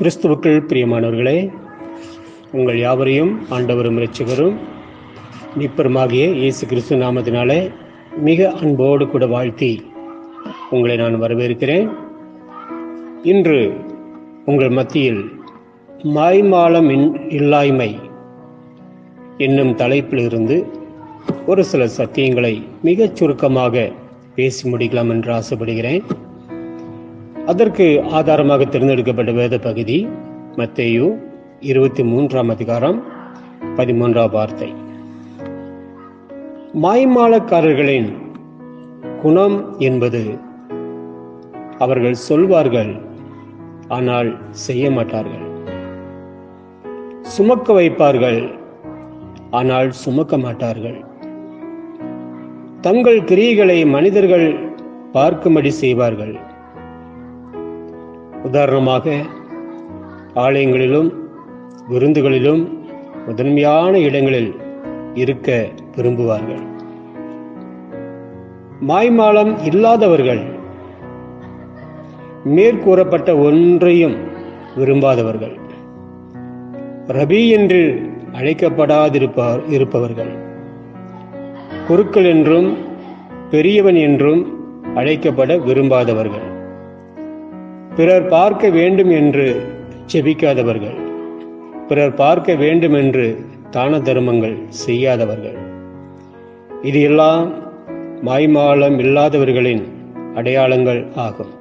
கிறிஸ்துவுக்குள் பிரியமானவர்களே உங்கள் யாவரையும் ஆண்டவரும் இரட்சகரும் நிப்பருமாகிய இயேசு கிறிஸ்து நாமத்தினாலே மிக அன்போடு கூட வாழ்த்தி உங்களை நான் வரவேற்கிறேன். இன்று உங்கள் மத்தியில் மாய்மாலம் இல்லாய்மை என்னும் தலைப்பிலிருந்து ஒரு சில சத்தியங்களை மிகச் சுருக்கமாக பேசி முடிக்கலாம் என்று ஆசைப்படுகிறேன். அதற்கு ஆதாரமாக தேர்ந்தெடுக்கப்பட்ட வேத பகுதி மத்தேயு இருபத்தி மூன்றாம் அதிகாரம் பதிமூன்றாம் வார்த்தை. மாய்மாலக்காரர்களின் குணம் என்பது அவர்கள் சொல்வார்கள் ஆனால் செய்ய மாட்டார்கள். சுமக்க வைப்பார்கள் ஆனால் சுமக்க மாட்டார்கள். தங்கள் கிரியைகளை மனிதர்கள் பார்க்கும்படி செய்வார்கள். உதாரணமாக ஆலயங்களிலும் விருந்துகளிலும் முதன்மையான இடங்களில் இருக்க விரும்புவார்கள். மாய்மாலம் இல்லாதவர்கள் மேற்கூறப்பட்ட ஒன்றையும் விரும்பாதவர்கள் ரபி என்று அழைக்கப்படாதிருப்பார் இருப்பவர்கள் குருக்கள் என்றும் பெரியவன் என்றும் அழைக்கப்பட விரும்பாதவர்கள். பிறர் பார்க்க வேண்டும் என்று செபிக்காதவர்கள். பிறர் பார்க்க வேண்டும் என்று தான தர்மங்கள் செய்யாதவர்கள். இது எல்லாம் மாய்மாலம் இல்லாதவர்களின் அடையாளங்கள் ஆகும்.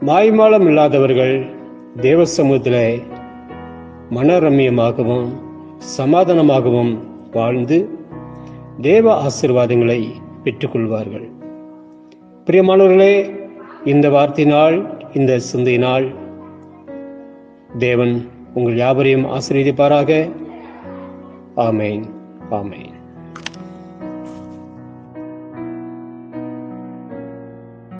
மாய்மாலம் இல்லாதவர்கள் தேவ சமூகத்திலே மனரம்யமாகவும் சமாதானமாகவும் வாழ்ந்து தேவ ஆசீர்வாதங்களை பெற்றுக்கொள்வார்கள். பிரியமானவர்களே இந்த வார்த்தையினால் இந்த சிந்தையினால் தேவன் உங்கள் யாவரையும் ஆசிரியப்பாராக ஆமேன். ஆமேன்.